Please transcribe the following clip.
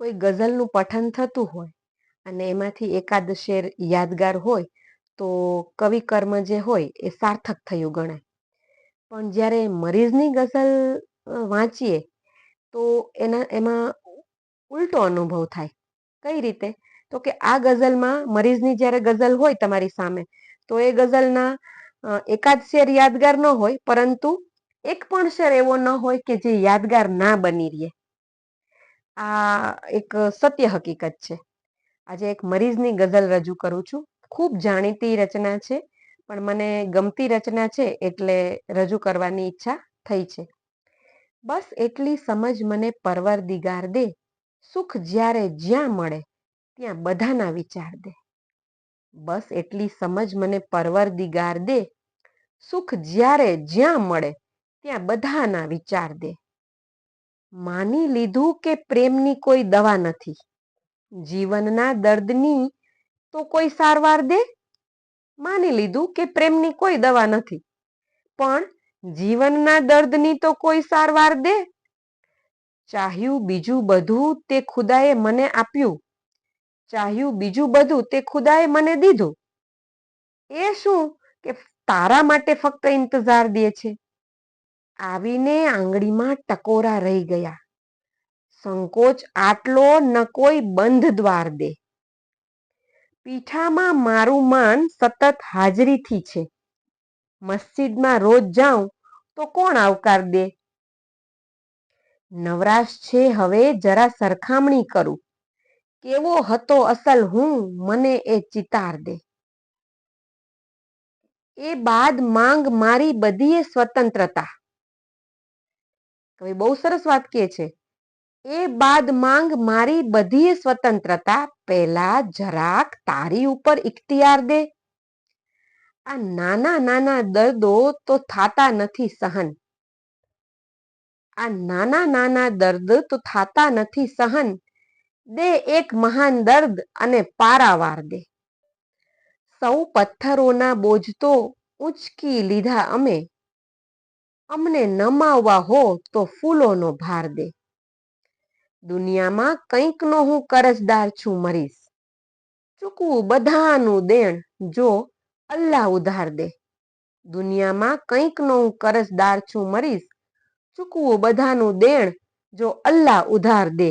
કોઈ ગઝલનું પઠન થતું હોય અને એમાંથી એકાદ શેર યાદગાર હોય, તો કવિ કર્મ જે હોય એ સાર્થક થયું ગણાય. પણ જ્યારે મરીઝની ગઝલ વાંચીએ, તો એના, એમાં ઉલટો અનુભવ થાય. કઈ રીતે? તો કે આ ગઝલમાં મરીઝની જ્યારે ગઝલ હોય તમારી સામે, તો એ ગઝલના એકાદ શેર યાદગાર ન હોય, પરંતુ એક પણ શેર એવો ન હોય કે જે યાદગાર ના બની રહે. આ એક સત્ય હકીકત છે. આજે એક મરીઝની ગઝલ રજૂ કરું છું. ખૂબ જાણીતી રચના છે, પણ મને ગમતી રચના છે એટલે રજૂ કરવાની ઈચ્છા થઈ છે. બસ એટલી સમજ મને પરવર દિગાર દે, સુખ જ્યારે જ્યાં મળે ત્યાં બધાના વિચાર દે. બસ એટલી સમજ મને પરવર દિગાર દે, સુખ જ્યારે જ્યાં મળે ત્યાં બધાના વિચાર દે. માની લીધું કે પ્રેમની કોઈ દવા નથી? જીવનના દર્દની તો કોઈ સારવાર દે? માની લીધું કે પ્રેમની કોઈ દવા નથી. પણ જીવનના દર્દની તો કોઈ સારવાર દે? ચાહ્યું બીજું બધું તે ખુદાએ મને આપ્યું. ચાહ્યું બીજું બધું તે ખુદાએ મને દીધું. એ શું કે તારા માટે ફક્ત ઇંતજાર દે છે? આવીને આંગળીમાં ટકોરા રહી ગયા. સંકોચ આટલો ન કોઈ બંધ દ્વાર દે. પીઠામાં મારું માન સતત હાજરીથી છે. મસ્જિદમાં રોજ જાઉં તો કોણ આવકાર દે? નવરાશ છે હવે જરા સરખામણી કરું. કેવો હતો અસલ હું મને એ ચિતાર દે. એ બાદ માંગ મારી બધીએ સ્વતંત્રતા. કવિ બહુ સરસ વાત કહે છે. એ બાદ માંગ મારી બધી સ્વતંત્રતા પહેલા જરાક તારી ઉપર ઇખ્તિયાર દે. આ નાના નાના દર્દો તો થાતા નથી સહન. આ નાના નાના દર્દ તો થાતા નથી સહન. દે એક મહાન દર્દ અને પારાવાર દે. સૌ પથ્થરોના બોજ તો ઉંચકી લીધા અમે. અમને નમાવવા હો તો ફૂલોનો ભાર દે. દુનિયામાં કંઈકનો હું કરજદાર છું મરીશ ચૂકવું બધાનું દેણ જો અલ્લાહ ઉધાર દે. દુનિયામાં કંઈકનો હું કરજદાર છું મરીશ ચૂકવું બધાનું દેણ જો અલ્લાહ ઉધાર દે.